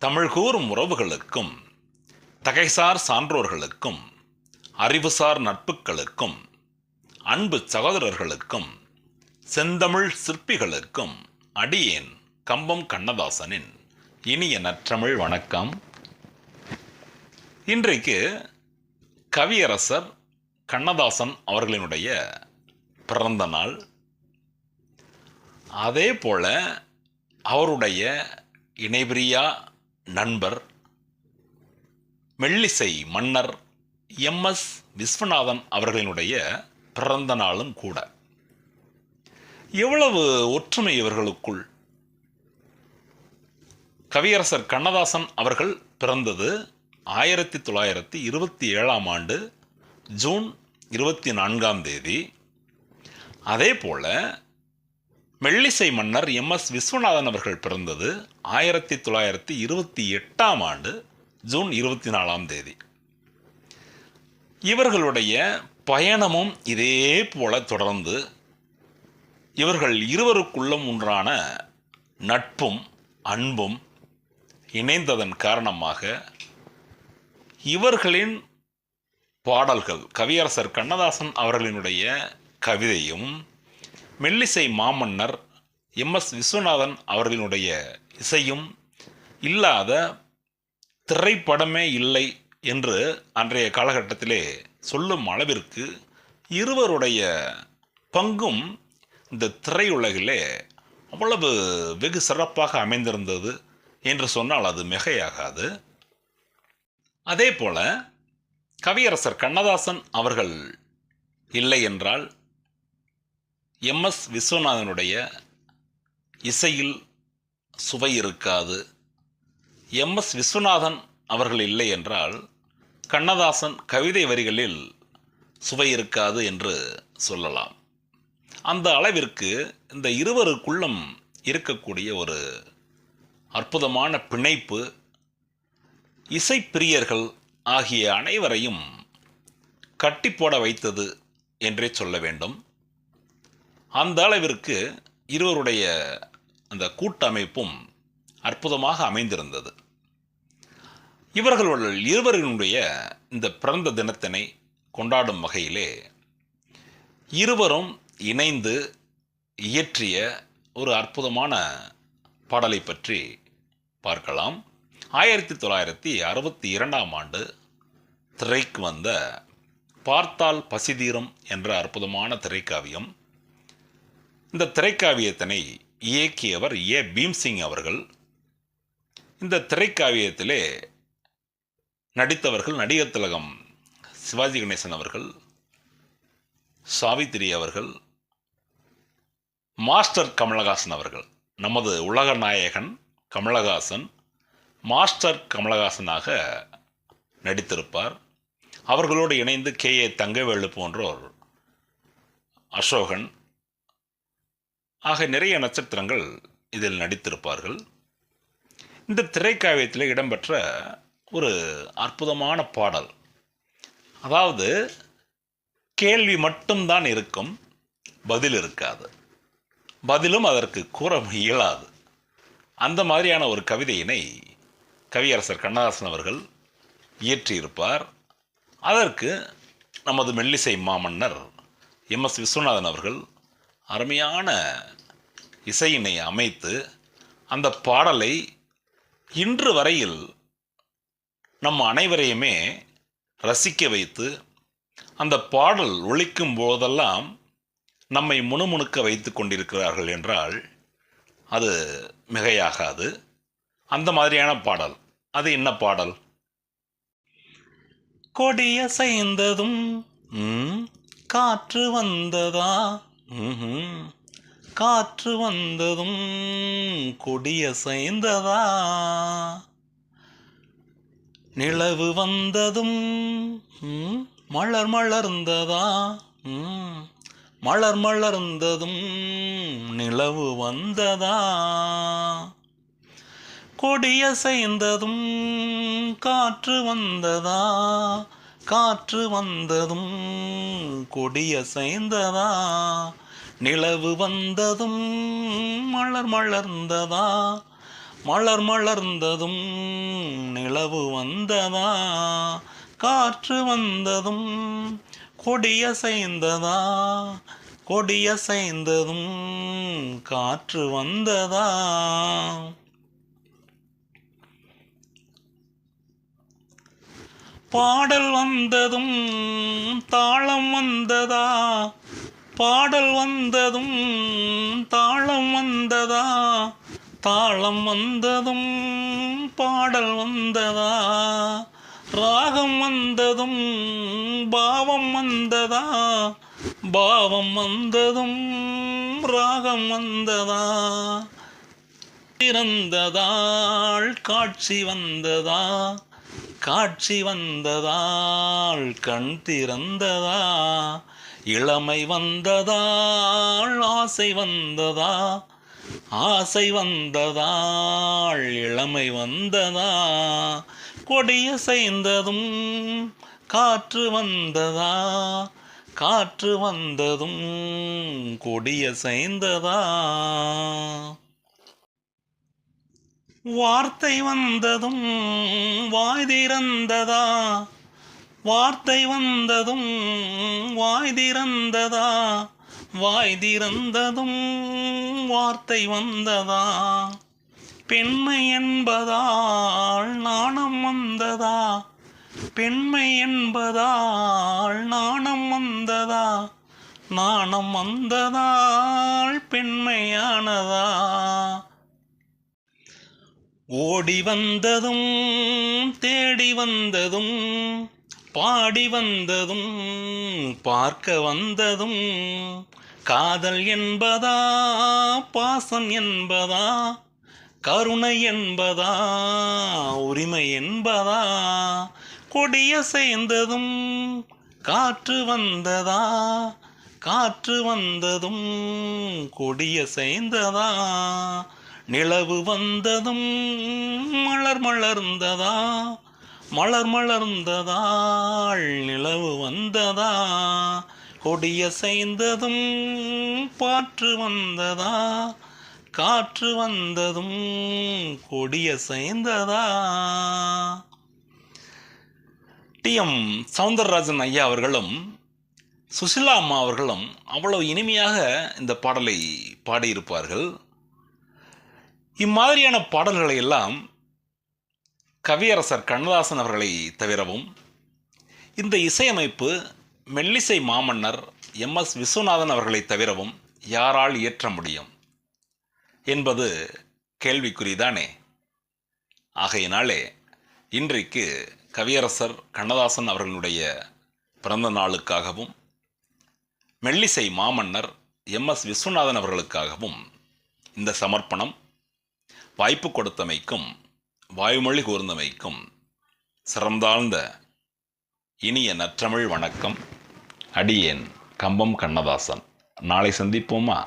தமிழ் கூறும் உறவுகளுக்கும் தகைசார் சான்றோர்களுக்கும் அறிவுசார் நட்புகளுக்கும் அன்பு சகோதரர்களுக்கும் செந்தமிழ் சிற்பிகளுக்கும் அடியேன் கம்பம் கண்ணதாசனின் இனிய நற்றமிழ் வணக்கம். இன்றைக்கு கவியரசர் கண்ணதாசன் அவர்களினுடைய பிறந்த நாள். அதே போல அவருடைய இணைபிரியா நண்பர் மெல்லிசை மன்னர் எம்எஸ் விஸ்வநாதன் அவர்களினுடைய பிறந்த நாளும் கூட. எவ்வளவு ஒற்றுமை இவர்களுக்குள். கவியரசர் கண்ணதாசன் அவர்கள் பிறந்தது ஆயிரத்தி தொள்ளாயிரத்தி இருபத்தி ஏழாம் ஆண்டு ஜூன் இருபத்தி நான்காம் தேதி. அதே போல மெல்லிசை மன்னர் எம் எஸ் விஸ்வநாதன் அவர்கள் பிறந்தது ஆயிரத்தி தொள்ளாயிரத்தி இருபத்தி எட்டாம் ஆண்டு ஜூன் இருபத்தி நாலாம் தேதி. இவர்களுடைய பயணமும் இதே போல தொடர்ந்து இவர்கள் இருவருக்குள்ளும் ஒன்றான நட்பும் அன்பும் இணைந்ததன் காரணமாக இவர்களின் பாடல்கள் கவியரசர் கண்ணதாசன் அவர்களினுடைய கவிதையும் மெல்லிசை மாமன்னர் எம் எஸ் விஸ்வநாதன் அவர்களினுடைய இசையும் இல்லாத திரைப்படமே இல்லை என்று அன்றைய காலகட்டத்திலே சொல்லும் அளவிற்கு இருவருடைய பங்கும் இந்த திரையுலகிலே அவ்வளவு வெகு சிறப்பாக அமைந்திருந்தது என்று சொன்னால் அது மிகையாகாது. அதே போல கவியரசர் கண்ணதாசன் அவர்கள் இல்லை என்றால் எம்எஸ் விஸ்வநாதனுடைய இசையில் சுவை இருக்காது. எம்எஸ் விஸ்வநாதன் அவர்கள் இல்லை என்றால் கண்ணதாசன் கவிதை வரிகளில் சுவை இருக்காது என்று சொல்லலாம். அந்த அளவிற்கு இந்த இருவருக்குள்ளும் இருக்கக்கூடிய ஒரு அற்புதமான பிணைப்பு இசைப்பிரியர்கள் ஆகிய அனைவரையும் கட்டி போட வைத்தது என்றே சொல்ல வேண்டும். அந்த அளவிற்கு இருவருடைய அந்த கூட்டமைப்பும் அற்புதமாக அமைந்திருந்தது. இவர்கள் இருவரினுடைய இந்த பிறந்த தினத்தினை கொண்டாடும் வகையிலே இருவரும் இணைந்து இயற்றிய ஒரு அற்புதமான பாடலை பற்றி பார்க்கலாம். ஆயிரத்தி தொள்ளாயிரத்தி அறுபத்தி இரண்டாம் ஆண்டு திரைக்கு வந்த பார்த்தால் பசிதீரம் என்ற அற்புதமான திரைக்காவியம் இந்த திரைக்காவியத்தினை இயக்கியவர் ஏ. பீம்சிங் அவர்கள். இந்த திரைக்காவியத்திலே நடித்தவர்கள் நடிகர் திலகம் சிவாஜி கணேசன் அவர்கள் சாவித்திரி அவர்கள் மாஸ்டர் கமலஹாசன் அவர்கள். நமது உலக நாயகன் கமலஹாசன் மாஸ்டர் கமலஹாசனாக நடித்திருப்பார். அவர்களோடு இணைந்து கே. ஏ. தங்கவேலு போன்றோர் அசோகன் ஆக நிறைய நட்சத்திரங்கள் இதில் நடித்திருப்பார்கள். இந்த திரைக்காவியத்தில் இடம்பெற்ற ஒரு அற்புதமான பாடல். அதாவது கேள்வி மட்டும்தான் இருக்கும் பதில் இருக்காது. பதிலும் அதற்கு கூற இயலாது. அந்த மாதிரியான ஒரு கவிதையினை கவியரசர் கண்ணதாசன் அவர்கள் இயற்றியிருப்பார். அதற்கு நமது மெல்லிசை மாமன்னர் எம் எஸ் விஸ்வநாதன் அவர்கள் அருமையான இசையினை அமைத்து அந்த பாடலை இன்று வரையில் நம் அனைவரையுமே ரசிக்க வைத்து அந்த பாடல் ஒழிக்கும் போதெல்லாம் நம்மை முணுமுணுக்க வைத்து கொண்டிருக்கிறார்கள் என்றால் அது மிகையாகாது. அந்த மாதிரியான பாடல் அது என்ன பாடல்? கொடியசைந்ததும் காற்று வந்ததா? காற்று வந்ததும் கொடியசைந்ததா? நிலவு வந்ததும் மலர் மலர்ந்ததா? மலர் மலர்ந்ததும் நிலவு வந்ததா? கொடியசைந்ததும் காற்று வந்ததா? காற்று வந்ததும் கொடியசைந்ததா நிலவு வந்ததும் மலர் மலர்ந்ததா? மலர் மலர்ந்ததும் நிலவு வந்ததா? காற்று வந்ததும் கொடியசைந்ததா கொடியசைந்ததும் காற்று வந்ததா? பாடல் வந்ததும் தாளம் வந்ததா? பாடல் வந்ததும் தாளம் வந்ததா? தாளம் வந்ததும் பாடல் வந்ததா? ராகம் வந்ததும் பாவம் வந்ததா? பாவம் வந்ததும் ராகம் வந்ததா? திறந்ததாள் காட்சி வந்ததா? காட்சி வந்ததாள் கண் திறந்ததா? இளமை வந்ததாள் ஆசை வந்ததா? ஆசை வந்ததாள் இளமை வந்ததா? கொடிய செய்ததும் காற்று வந்ததா? காற்று வந்ததும் கொடிய செய்ததா வார்த்தை வந்ததும் வாய் திறந்ததா? வார்த்தை வந்ததும் வாய் திறந்ததா? வாய் திறந்ததும் வார்த்தை வந்ததா? பெண்மை என்பதால் நாணம் வந்ததா? பெண்மை என்பதால் நாணம் வந்ததா? நாணம் வந்ததால் பெண்மையானதா? ஓடி வந்ததும் தேடி வந்ததும் பாடி வந்ததும் பார்க்க வந்ததும் காதல் என்பதா பாசம் என்பதா கருணை என்பதா உரிமை என்பதா கொடிய சேர்ந்ததும் காற்று வந்ததா காற்று வந்ததும் கொடிய சேர்ந்ததா நிலவு வந்ததும் மலர் மலர்ந்ததா? மலர் மலர்ந்ததாள் நிலவு வந்ததா? கொடிய செய்ததும் பாற்று வந்ததா? காற்று வந்ததும் கொடிய செய்ததா டி. எம். சவுந்தரராஜன் ஐயா அவர்களும் சுசிலா அம்மா அவர்களும் அவ்வளவு இனிமையாக இந்த பாடலை பாடியிருப்பார்கள். இம்மாதிரியான பாடல்களை எல்லாம் கவியரசர் கண்ணதாசன் அவர்களை தவிரவும் இந்த இசையமைப்பு மெல்லிசை மாமன்னர் எம் எஸ் விஸ்வநாதன் அவர்களை தவிரவும் யாரால் இயற்ற முடியும் என்பது கேள்விக்குறிதானே. ஆகையினாலே இன்றைக்கு கவியரசர் கண்ணதாசன் அவர்களுடைய பிறந்த நாளுக்காகவும் மெல்லிசை மாமன்னர் எம் எஸ் விஸ்வநாதன் அவர்களுக்காகவும் இந்த சமர்ப்பணம் வாய்ப்பு கொடுத்தமைக்கும் வாய்மொழி கூர்ந்தமைக்கும் சிறந்தாழ்ந்த இனிய நற்றமிழ் வணக்கம். அடியேன் கம்பம் கண்ணதாசன். நாளை சந்திப்போமா?